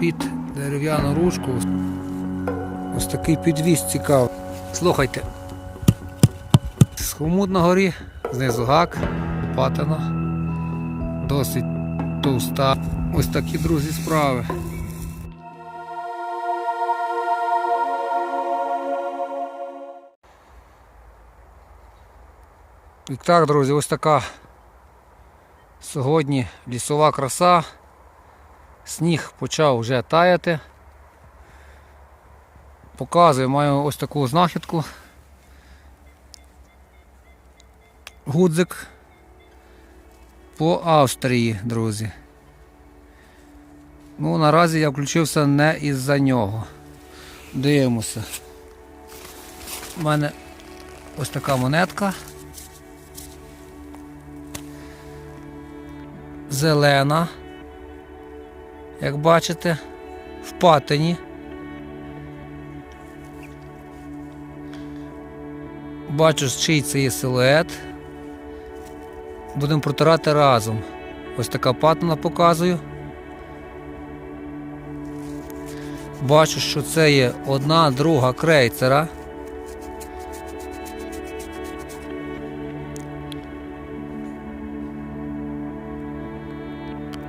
під дерев'яну ручку. Ось такий підвіз цікавий. Слухайте. З хомут на горі, знизу гак, патина. Досить товста. Ось такі, друзі, справи. І так, друзі, ось така сьогодні лісова краса. Сніг почав вже таяти. Показую, маю ось таку знахідку. Гудзик по Австрії, друзі. Ну, наразі я включився не із-за нього. Дивимося. У мене ось така монетка. Зелена. Як бачите, в патині. Бачу, чий це є силует. Будемо протирати разом. Ось така патина показую. Бачу, що це є одна друга крейцера.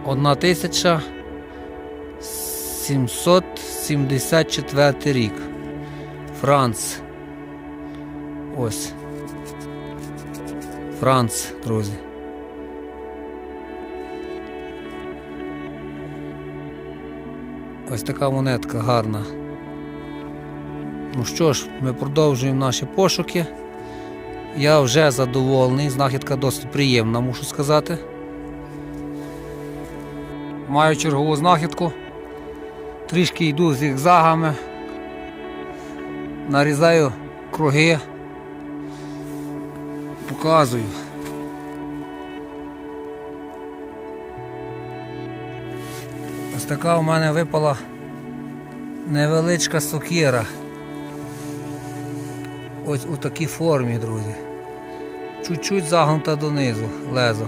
Одна тисяча 774 рік. Франц. Ось. Франц, друзі. Ось така монетка гарна. Ну що ж, ми продовжуємо наші пошуки. Я вже задоволений, знахідка досить приємна, мушу сказати. Маю чергову знахідку. Трішки йду зігзагами. Нарізаю круги. Показую. Ось така у мене випала невеличка сокира. Ось у такій формі, друзі. Чуть-чуть загнута донизу лезо.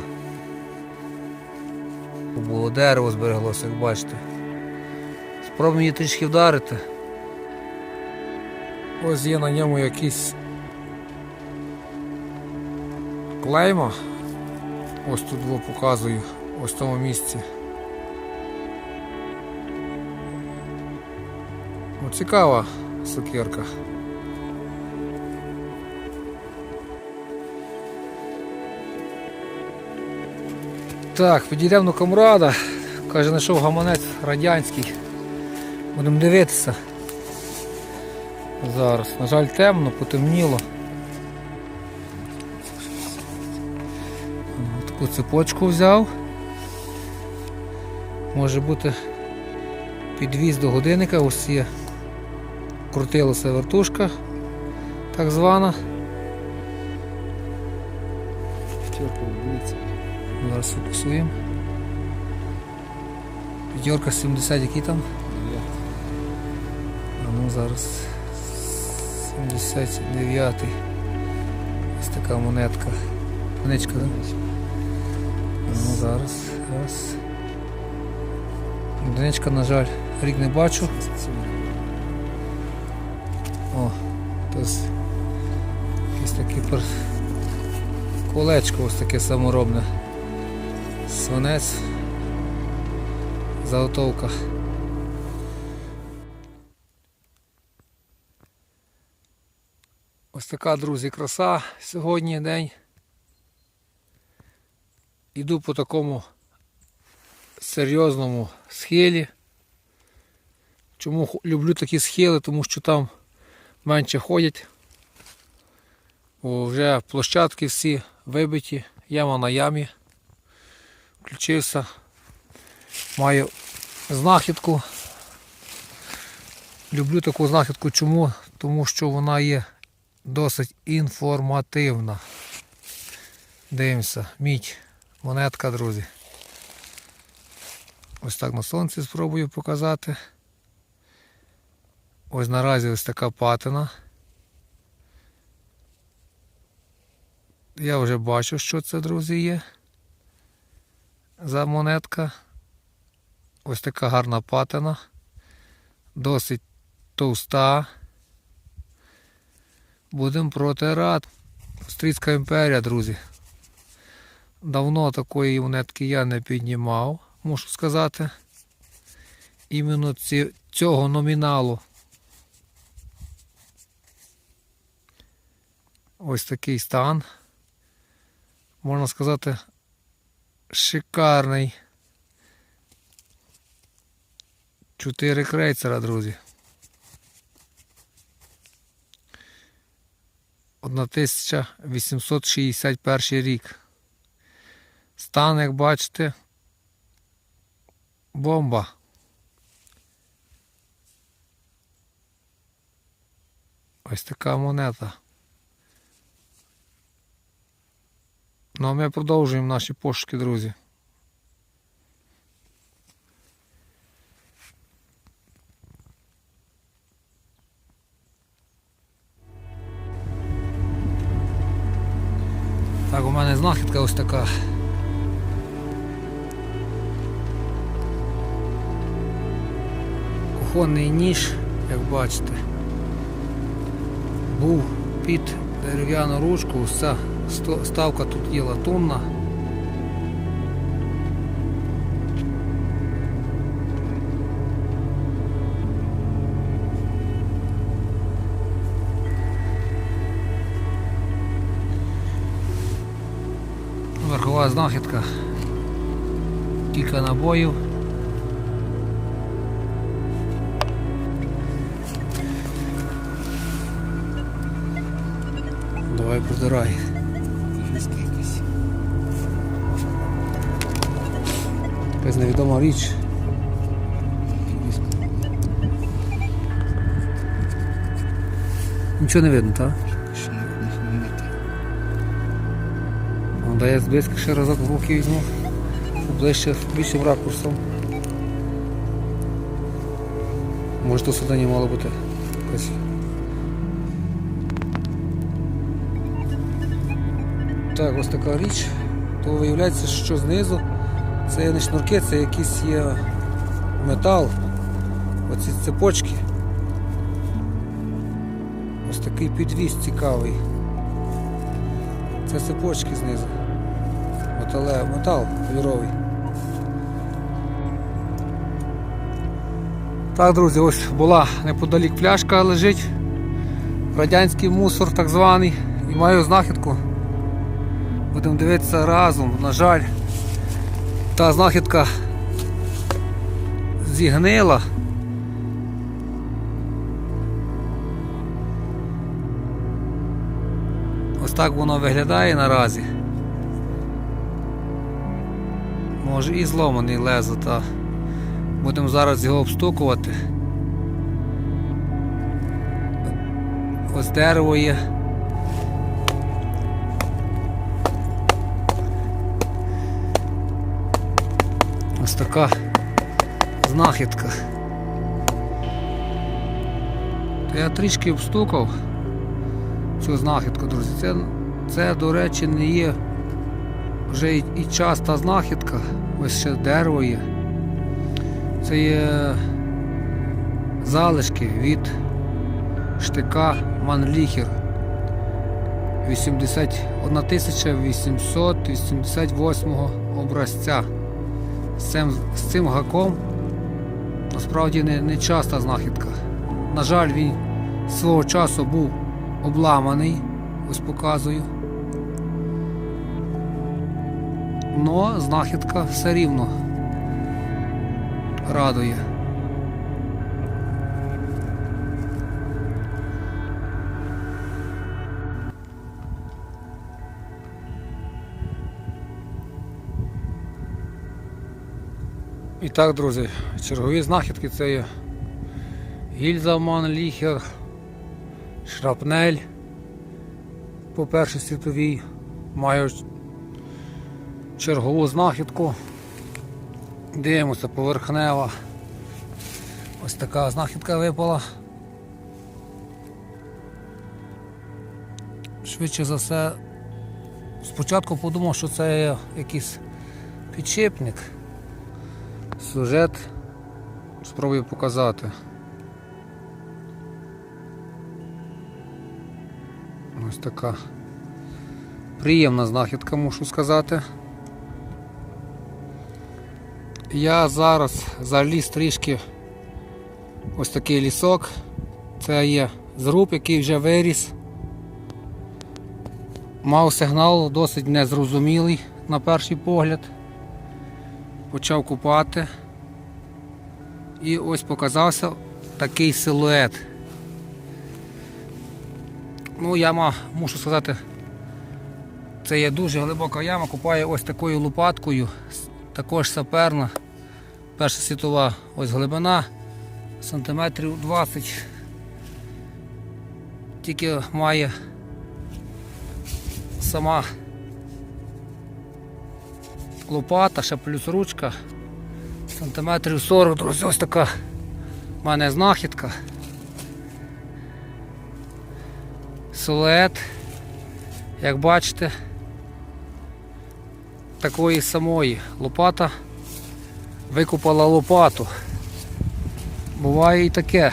Було дерево збереглося, як бачите. Спробуємо її трішки вдарити. Ось є на ньому якісь клейма. Ось тут во показую, ось в тому місці. О, цікава сукерка. Так, підійдемо до комрада. Каже, знайшов гаманець радянський. Будемо дивитися. Зараз. На жаль, темно, потемніло. Таку цепочку взяв. Може бути підвіз до годинника, ось є крутилася вертушка, так звана. Зараз фокусуємо. П'ятерка 70, який там? Ну зараз 79 Ось така монетка. Монечка, так? Ну зараз, раз. Одиничка, на жаль, рік не бачу. О, ось якесь таке пер... колечко ось таке саморобне. Свинець. Заготовка. Ось така, друзі, краса сьогодні день. Іду по такому серйозному схилі. Чому люблю такі схили? Тому що там менше ходять. Вже площадки всі вибиті, яма на ямі. Включився. Маю знахідку. Люблю таку знахідку. Чому? Тому що вона є досить інформативна. Дивимося, мідь, монетка, друзі. Ось так на сонці спробую показати. Ось наразі ось така патина. Я вже бачу, що це, друзі, є. За монетка. Ось така гарна патина. Досить товста. Будемо протирати. Австрійська імперія, друзі. Давно такої монетки я не піднімав, мушу сказати. Іменно цього номіналу. Ось такий стан. Можна сказати, шикарний. Чотири крейцера, друзі. 1861 рік. Стан, як бачите, бомба. Ось така монета. Ну а ми продовжуємо наші пошуки, друзі. Так, у мене знахідка ось така. Кухонний ніж, як бачите, був під дерев'яну ручку, вся ця ставка тут є латунна. Набоїв. Давай продирай. Якась невідома річ. Нічого не видно, так? Ну, дай я зблизька ще разок в руки візьму. Ближче більшим ракурсом. Може то сюди не мало бути якось. Так, ось така річ. То виявляється, що знизу це не шнурки, це якийсь є метал. Оці цепочки. Ось такий підвіз цікавий. Це цепочки знизу. Метале, метал кольоровий. Так, друзі, ось була неподалік пляшка лежить. Радянський мусор так званий. І маю знахідку. Будемо дивитися разом. На жаль, та знахідка зігнила. Ось так воно виглядає наразі. Може і зломаний лезо, та будемо зараз його обстукувати. Ось дерево є. Ось така знахідка. То я трішки обстукав цю знахідку, друзі. Це, це до речі, не є вже і, і часта знахідка. Ось ще дерево є. Це є залишки від штика Манліхер 80 1888 образця. З цим, з цим гаком насправді не, не часта знахідка. На жаль, він свого часу був обламаний, ось показую. Но знахідка все рівно радує. І так, друзі, чергові знахідки це є гільза Манліхер, шрапнель по Першій світовій. Маю чергову знахідку. Дивимося поверхнева. Ось така знахідка випала. Швидше за все, спочатку подумав, що це якийсь підшипник. сюжет спробую показати. Ось така приємна знахідка, мушу сказати. Я зараз заліз трішки ось такий лісок. Це є зруб, який вже виріс. Мав сигнал досить незрозумілий на перший погляд. Почав купати. І ось показався такий силует. Ну, яма, мушу сказати, це є дуже глибока яма, купаю ось такою лопаткою, також саперна. Перша світова ось глибина сантиметрів 20. Тільки має сама лопата, ще плюс ручка. Сантиметрів 40, друзі, ось така в мене знахідка. Силует, як бачите, такої самої лопата викопала лопату. Буває і таке.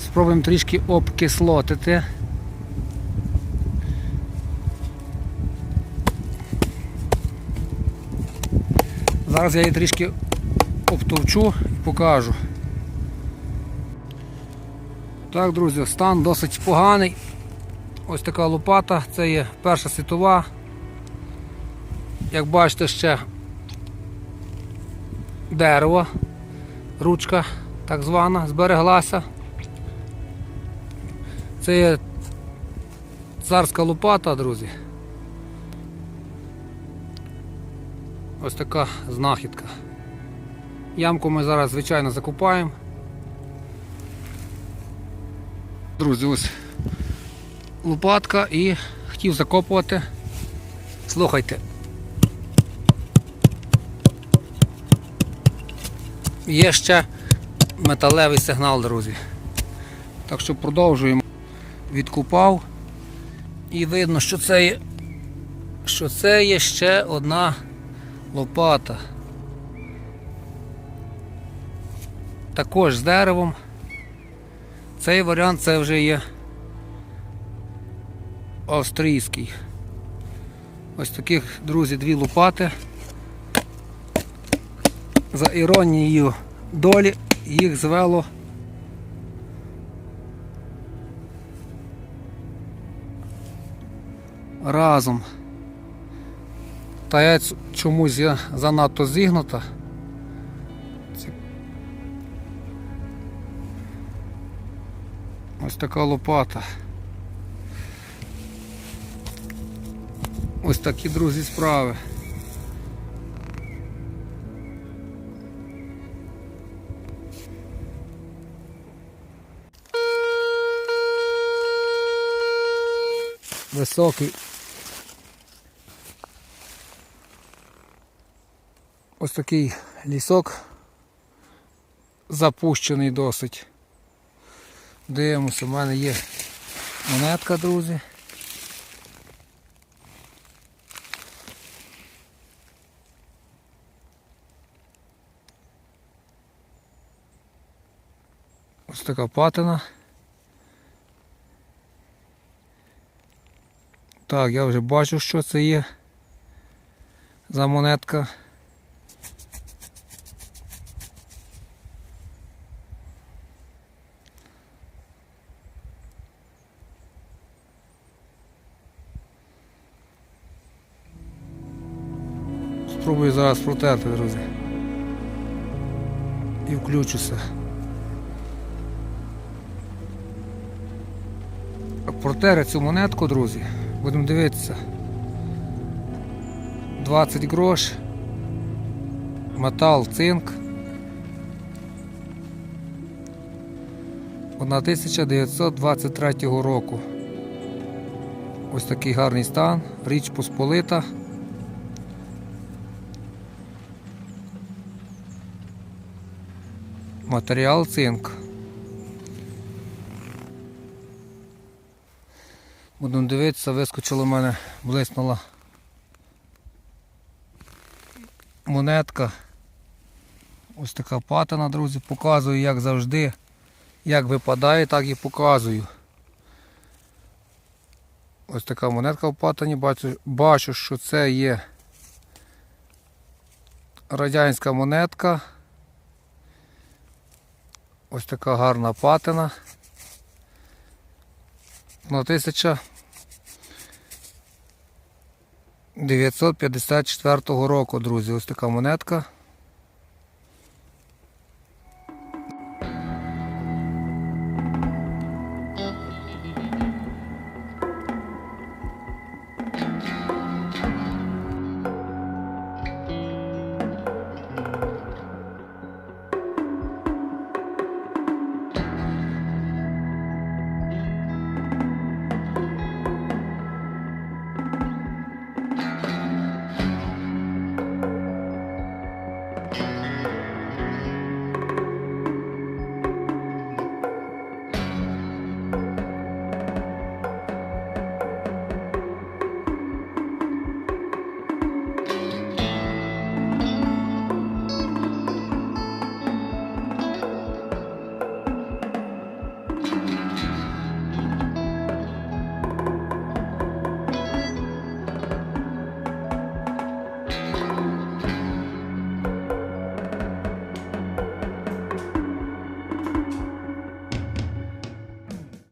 Спробуємо трішки обкислотити. Зараз я її трішки обтовчу і покажу. Так, друзі, стан досить поганий. Ось така лопата, це є перша світова. Як бачите, ще дерево, ручка так звана, збереглася. Це є царська лопата, друзі. Ось така знахідка. Ямку ми зараз, звичайно, закупаємо. Друзі, ось лопатка і хотів закопувати. Слухайте. Є ще металевий сигнал, друзі. Так що продовжуємо. Відкупав. І видно, що це є, що це є ще одна лопата. Також з деревом. Цей варіант це вже є австрійський. Ось таких, друзі, дві лопати. За іронією долі їх звело разом. Та я чомусь я занадто зігнута. Ось така лопата. Ось такі, друзі, справи. Високий. Ось такий лісок запущений досить. Дивимося, в мене є монетка, друзі. Ось така патина. Так, я вже бачу, що це є за монетка. Спробую зараз протерти, друзі. І включуся. Протере цю монетку, друзі. Будемо дивитися. 20 грош. Метал, цинк. 1923 року. Ось такий гарний стан. Річ Посполита. Матеріал цинк. Будемо дивитися, вискочила в мене, блиснула монетка. Ось така патина, друзі, показую, як завжди. Як випадає, так і показую. Ось така монетка в патині. Бачу, бачу, що це є радянська монетка. Ось така гарна патина. Ну, 1954 року, друзі, ось така монетка.